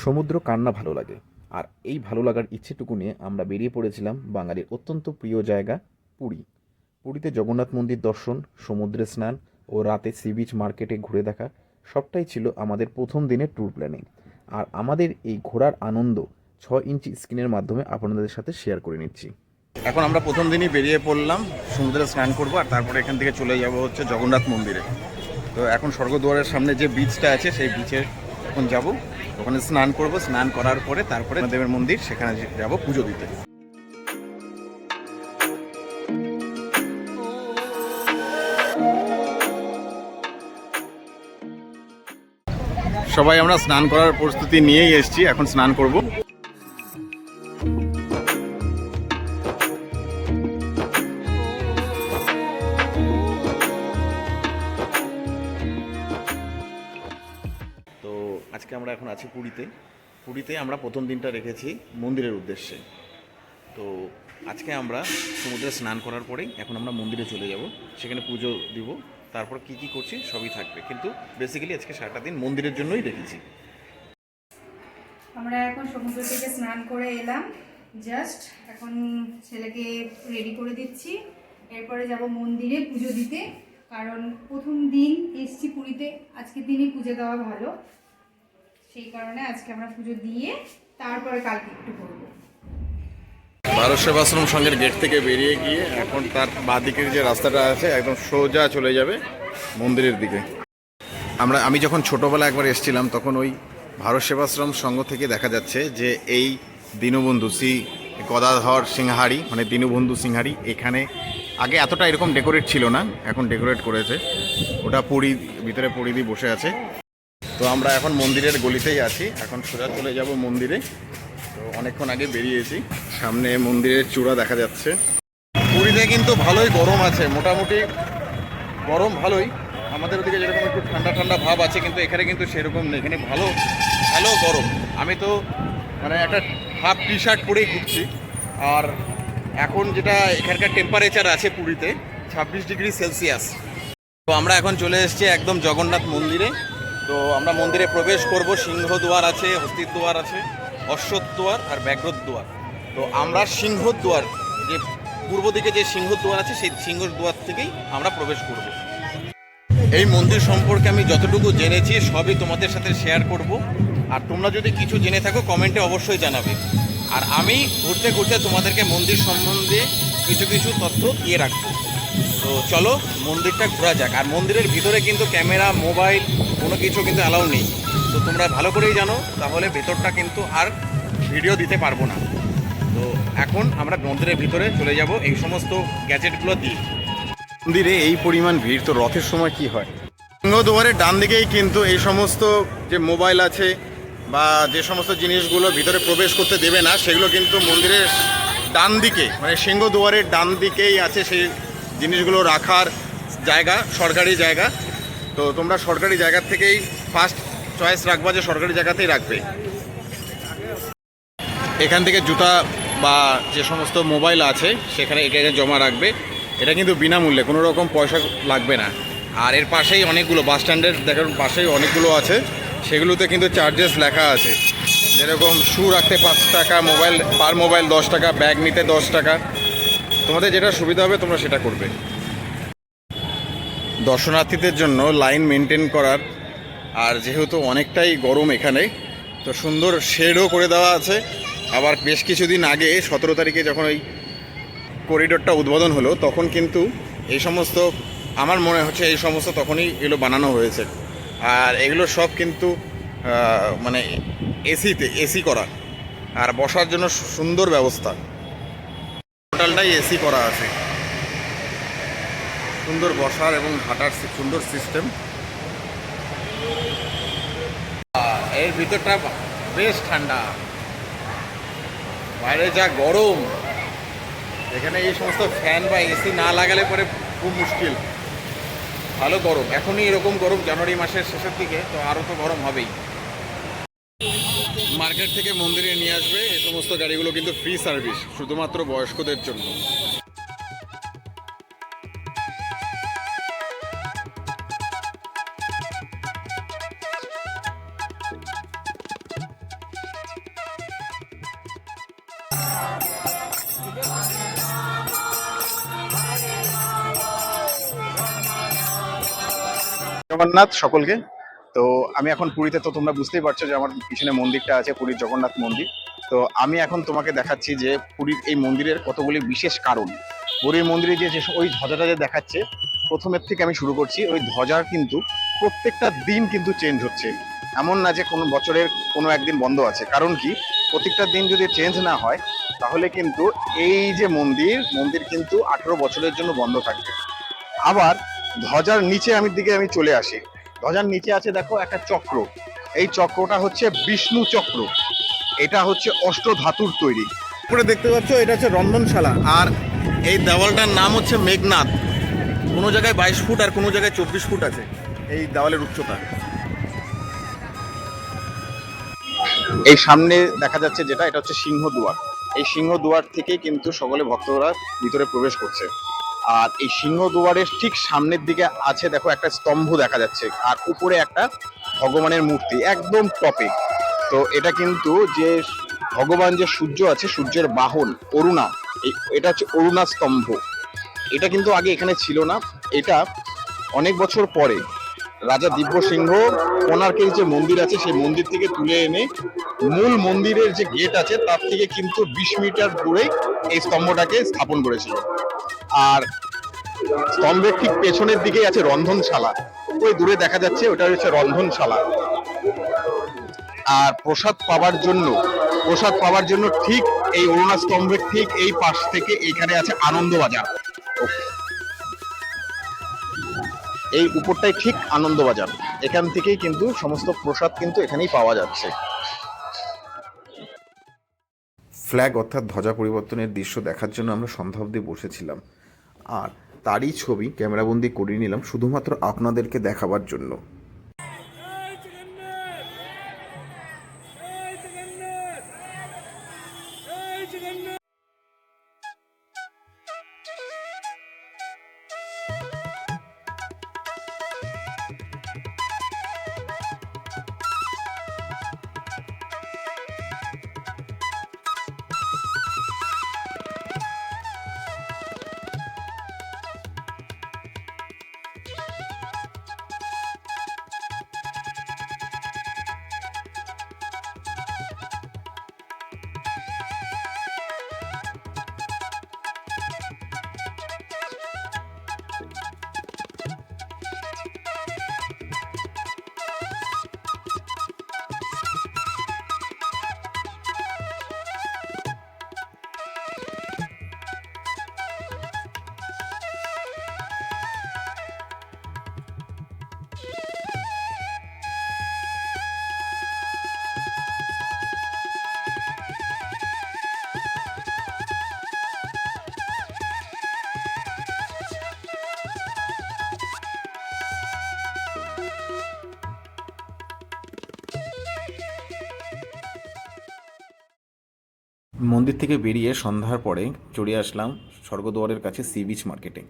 সমুদ্র কার না ভালো লাগে। আর এই ভালো লাগার ইচ্ছেটুকু নিয়ে আমরা বেরিয়ে পড়েছিলাম বাঙালির অত্যন্ত প্রিয় জায়গা পুরী। পুরীতে জগন্নাথ মন্দির দর্শন, সমুদ্রে স্নান ও রাতে সি বিচ মার্কেটে ঘুরে দেখা সবটাই ছিল আমাদের প্রথম দিনের ট্যুর প্ল্যানিং। আর আমাদের এই ঘোরার আনন্দ ছ ইঞ্চি স্ক্রিনের মাধ্যমে আপনাদের সাথে শেয়ার করে নিচ্ছি। এখন আমরা প্রথম দিনই বেরিয়ে পড়লাম, সমুদ্রে স্নান করব আর তারপরে এখান থেকে চলে যাব হচ্ছে জগন্নাথ মন্দিরে। তো এখন স্বর্গদুয়ারের সামনে যে বিচটা আছে, সেই বিচে এখন যাব। ওখানে স্নান করব, স্নান করার পরে তারপরে দেবের মন্দির, সেখানে যাব পুজো দিতে। সবাই আমরা স্নান করার প্রস্তুতি নিয়েই এসছি, এখন স্নান করব। আজকে আমরা এখন আছি পুরীতে। পুরীতে আমরা প্রথম দিনটা রেখেছি মন্দিরের উদ্দেশ্যে। তো আজকে আমরা সমুদ্রে স্নান করার পরেই এখন আমরা মন্দিরে চলে যাব, সেখানে পুজো দিব, তারপর কি কি করছি সবই থাকবে। কিন্তু বেসিক্যালি আজকে সারাটা দিন মন্দিরের জন্যই রেখেছি। আমরা এখন সমুদ্র থেকে স্নান করে এলাম। জাস্ট এখন ছেলেকে রেডি করে দিচ্ছি। এরপরে যাব মন্দিরে পুজো দিতে। কারণ প্রথম দিন এসছি পুরীতে, আজকের দিনই পুজো দেওয়া ভালো। সেই কারণে আজকে আমরা পুজো দিয়ে তারপরে কালকে একটু করব। ভারত সেবাশ্রম সংঘের গেট থেকে বেরিয়ে গিয়ে এখন তার বাঁদিকের যে রাস্তাটা আছে, একদম সোজা চলে যাবে মন্দিরের দিকে। আমরা, আমি যখন ছোটোবেলা একবার এসেছিলাম, তখন ওই ভারত সেবাশ্রম সংঘ থেকে দেখা যাচ্ছে যে এই দীনবন্ধু শ্রী গদাধর সিংহারি মানে দীনবন্ধু সিংহারি, এখানে আগে এতটা এরকম ডেকোরেট ছিল না, এখন ডেকোরেট করেছে। ওটা পুরী, ভিতরে পরিধি বসে আছে। তো আমরা এখন মন্দিরের গলিতেই আছি। এখন সোজা চলে যাব মন্দিরে। তো অনেকক্ষণ আগে বেরিয়েছি। সামনে মন্দিরের চূড়া দেখা যাচ্ছে। পুরীতে কিন্তু ভালোই গরম আছে। মোটামুটি গরম ভালোই। আমাদের ওদিকে যেরকম একটু ঠান্ডা ঠান্ডা ভাব আছে, কিন্তু এখানে কিন্তু সেরকম নেই। এখানে ভালো ভালো গরম। আমি তো মানে একটা হাফ টি শার্ট পরেই ঘুরছি। আর এখন যেটা এখানকার টেম্পারেচার আছে পুরীতে, ছাব্বিশ ডিগ্রি সেলসিয়াস। তো আমরা এখন চলে এসেছি একদম জগন্নাথ মন্দিরে। তো আমরা মন্দিরে প্রবেশ করব সিংহদুয়ার আছে, হস্তিদ্বার আছে অশ্বদ্বার আর ব্যাঘ্রদ্বার। তো আমরা সিংহদ্বার, যে পূর্ব দিকে যে সিংহদ্বার আছে, সেই সিংহদ্বার থেকেই আমরা প্রবেশ করব। এই মন্দির সম্পর্কে আমি যতটুকু জেনেছি, সবই তোমাদের সাথে শেয়ার করব। আর তোমরা যদি কিছু জেনে থাকো কমেন্টে অবশ্যই জানাবে। আর আমি ঘুরতে ঘুরতে তোমাদেরকে মন্দির সম্বন্ধে কিছু কিছু তথ্য দিয়ে রাখব। তো চলো, মন্দিরটা ঘোরা যাক। আর মন্দিরের ভিতরে কিন্তু ক্যামেরা, মোবাইল, কোনো কিছু কিন্তু অ্যালাউ নেই। তো তোমরা ভালো করেই জানো, তাহলে ভেতরটা কিন্তু আর ভিডিও দিতে পারব না। তো এখন আমরা মন্দিরের ভিতরে চলে যাব, এই সমস্ত গ্যাজেটগুলো দিয়ে। মন্দিরে এই পরিমাণ ভিড়, তো রথের সময় কি হয়? সিংহদুয়ারের ডান দিকেই কিন্তু এই সমস্ত যে মোবাইল আছে বা যে সমস্ত জিনিসগুলো ভিতরে প্রবেশ করতে দেবে না, সেগুলো কিন্তু মন্দিরের ডান দিকে মানে সিংহদুয়ারের ডান দিকেই আছে সেই জিনিসগুলো রাখার জায়গা, সরকারি জায়গা। তো তোমরা সরকারি জায়গা থেকেই ফার্স্ট চয়েস রাখবা যে সরকারি জায়গাতেই রাখবে। এখান থেকে জুতা বা যে সমস্ত মোবাইল আছে, সেখানে এখানে জমা রাখবে। এটা কিন্তু বিনামূল্যে, কোনো রকম পয়সা লাগবে না। আর এর পাশেই অনেকগুলো বাস স্ট্যান্ডের দেখার পাশেই অনেকগুলো আছে। সেগুলোতে কিন্তু চার্জেস লেখা আছে। যেরকম শু রাখতে পাঁচ টাকা, মোবাইল পার মোবাইল দশ টাকা ব্যাগ নিতে দশ টাকা। তোমাদের যেটা সুবিধা হবে, তোমরা সেটা করবে। দর্শনার্থীদের জন্য লাইন মেনটেন করার, আর যেহেতু অনেকটাই গরম এখানে, তো সুন্দর শেডও করে দেওয়া আছে। আবার বেশ কিছুদিন আগে, সতেরো তারিখে যখন ওই করিডোরটা উদ্বোধন হলো, তখন কিন্তু এই সমস্ত, আমার মনে হচ্ছে এই সমস্ত তখনই এগুলো বানানো হয়েছে। আর এগুলো সব কিন্তু মানে এসিতে এসি করা। আর বসার জন্য সুন্দর ব্যবস্থা। টোটালটাই এসি করা আছে। সুন্দর বসার এবং হাঁটার সুন্দর সিস্টেম এর ভিতরটা বেশ ঠান্ডা। বাইরে যা গরম। এখানে এই সমস্ত ফ্যান বা এসি না লাগালে পরে খুব মুশকিল। ভালো গরম। এখনই এরকম গরম জানুয়ারি মাসের শেষের দিকে, তো আরও তো গরম হবেই। মার্কেট থেকে মন্দিরে নিয়ে আসবে, এ সমস্ত গাড়িগুলো কিন্তু ফ্রি সার্ভিস শুধুমাত্র বয়স্কদের জন্য। জগন্নাথ, সকলকে। তো আমি এখন পুরীতে, তো তোমরা বুঝতেই পারছ যে আমার পিছনে মন্দিরটা আছে, পুরীর জগন্নাথ মন্দির। তো আমি এখন তোমাকে দেখাচ্ছি যে পুরীর এই মন্দিরের কতগুলি বিশেষ কারণ। পুরীর মন্দিরে যে ওই ধ্বজাটা যে দেখাচ্ছে, প্রথমের থেকে আমি শুরু করছি, ওই ধ্বজার কিন্তু প্রত্যেকটা দিন কিন্তু চেঞ্জ হচ্ছে। এমন না যে কোনো বছরের কোনো একদিন বন্ধ আছে। কারণ কি? প্রত্যেকটা দিন যদি চেঞ্জ না হয়, তাহলে কিন্তু এই যে মন্দির মন্দির কিন্তু আঠেরো বছরের জন্য বন্ধ থাকবে। আবার ধ্বজার নিচে আমি দিকে আমি চলে আসি। ধ্বজার নিচে আছে দেখো একটা চক্র। এই চক্রটা হচ্ছে বিষ্ণু চক্র। এটা হচ্ছে অষ্ট ধাতুর তৈরি। উপরে দেখতে পাচ্ছ, এটা হচ্ছে রন্ধনশালা। আর এই দেওয়ালটার নাম হচ্ছে মেঘনাথ কোনো জায়গায় বাইশ ফুট আর কোনো জায়গায় চব্বিশ ফুট আছে এই দেওয়ালের উচ্চতা। এই সামনে দেখা যাচ্ছে যেটা, এটা হচ্ছে সিংহ দুয়ার এই সিংহ দুয়ার থেকে কিন্তু সকলে ভক্তরা ভিতরে প্রবেশ করছে। আর এই সিংহ দুয়ারের ঠিক সামনের দিকে আছে, দেখো, একটা স্তম্ভ দেখা যাচ্ছে। আর উপরে একটা ভগবানের মূর্তি, একদম টপে। তো এটা কিন্তু যে ভগবান যে সূর্য আছে, সূর্যের বাহন, অরুণা এটা হচ্ছে অরুণা স্তম্ভ। এটা কিন্তু আগে এখানে ছিল না, এটা অনেক বছর পরে। রাজা দিব্য সিংহ কোনার্কের যে মন্দির আছে, সেই মন্দির থেকে তুলে এনে মূল মন্দিরের যে গেট আছে, তার থেকে কিন্তু বিশ মিটার দূরে এই স্তম্ভটাকে স্থাপন করেছিল। আর স্তম্ভের ঠিক পেছনের দিকেই আছে রন্ধনশালা। ওই দূরে দেখা যাচ্ছে ওটা হচ্ছে রন্ধনশালা। আর প্রসাদ পাওয়ার জন্য, প্রসাদ পাওয়ার জন্য ঠিক এই অরুণা স্তম্ভের ঠিক এই পাশ থেকে এখানে আছে আনন্দবাজার। এই উপরটাই ঠিক আনন্দবাজার। এখান থেকেই কিন্তু সমস্ত প্রসাদ কিন্তু এখানেই পাওয়া যাচ্ছে। ফ্ল্যাগ অর্থাৎ ধ্বজা পরিবর্তনের দৃশ্য দেখার জন্য আমরা সন্ধ্যা অবধি বসেছিলাম। আর তারই ছবি ক্যামেরাবন্দি করে নিলাম শুধুমাত্র আপনাদেরকে দেখাবার জন্য। মন্দির থেকে বেরিয়ে সন্ধ্যার পরে চড়ে আসলাম স্বর্গদুয়ারের কাছে সি বিচ মার্কেটে।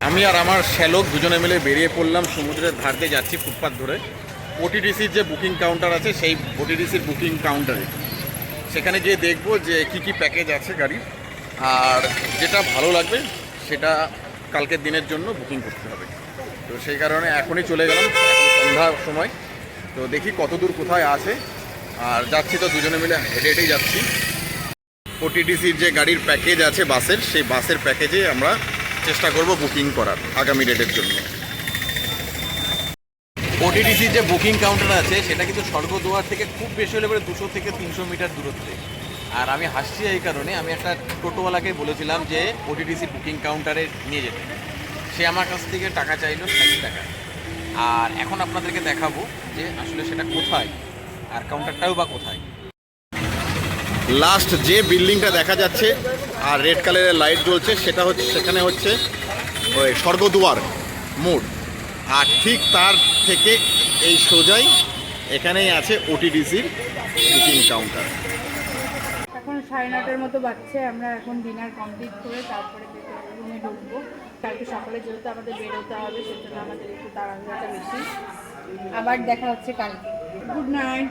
আমি আর আমার শ্যালক দুজনে মিলে বেরিয়ে পড়লাম সমুদ্রের ধার দিয়ে যাচ্ছি ফুটপাথ ধরে। ওটিডিসির যে বুকিং কাউন্টার আছে, সেই ওটিডিসির বুকিং কাউন্টারে সেখানে গিয়ে দেখব যে কি কি প্যাকেজ আছে গাড়ির আর যেটা ভালো লাগবে, সেটা কালকের দিনের জন্য বুকিং করতে হবে। তো সেই কারণে এখনই চলে গেলাম সন্ধ্যার সময়। তো দেখি কত দূর কোথায় আছে। আর যাচ্ছি তো দুজনে মিলে হেঁটে হেঁটেই যাচ্ছি। ওটিডিসির যে গাড়ির প্যাকেজ আছে বাসের, সেই বাসের প্যাকেজে আমরা চেষ্টা করব বুকিং করার আগামী ডেটের জন্য। ওটিডিসির যে বুকিং কাউন্টার আছে, সেটা কিন্তু স্বর্গদুয়ার থেকে খুব বেশি হলে পরে দুশো থেকে তিনশো মিটার দূরত্বে। আর আমি হাসছি এই কারণে, আমি একটা টোটোওয়ালাকে বলেছিলাম যে ওটিডিসি বুকিং কাউন্টারে নিয়ে যেতে। সে আমার কাছ থেকে টাকা চাইলো ষাট টাকা। আর এখন আপনাদেরকে দেখাবো যে আসলে সেটা কোথায় আর কাউন্টারটাও বা কোথায়। লাস্ট যে বিল্ডিংটা দেখা যাচ্ছে, আর রেড কালারের লাইট জ্বলছে, সেটা হচ্ছে, সেখানে হচ্ছে, ওই স্বর্গদুয়ার মোড়। আর ঠিক তার থেকে এই সোজাই এখানেই আছে ওটিডিসির বুকিং কাউন্টার। এখন সাড়ে নটার মতো বাচ্চে আমরা এখন ডিনার কমপ্লিট করে তারপরে রুমে ঢুকবো। কালকে সকালে যেহেতু আমাদের বেরোতে হবে, সেজন্য আমাদের একটু তাড়াহুড়াটা বেশি। আবার দেখা হচ্ছে কালকে। Good night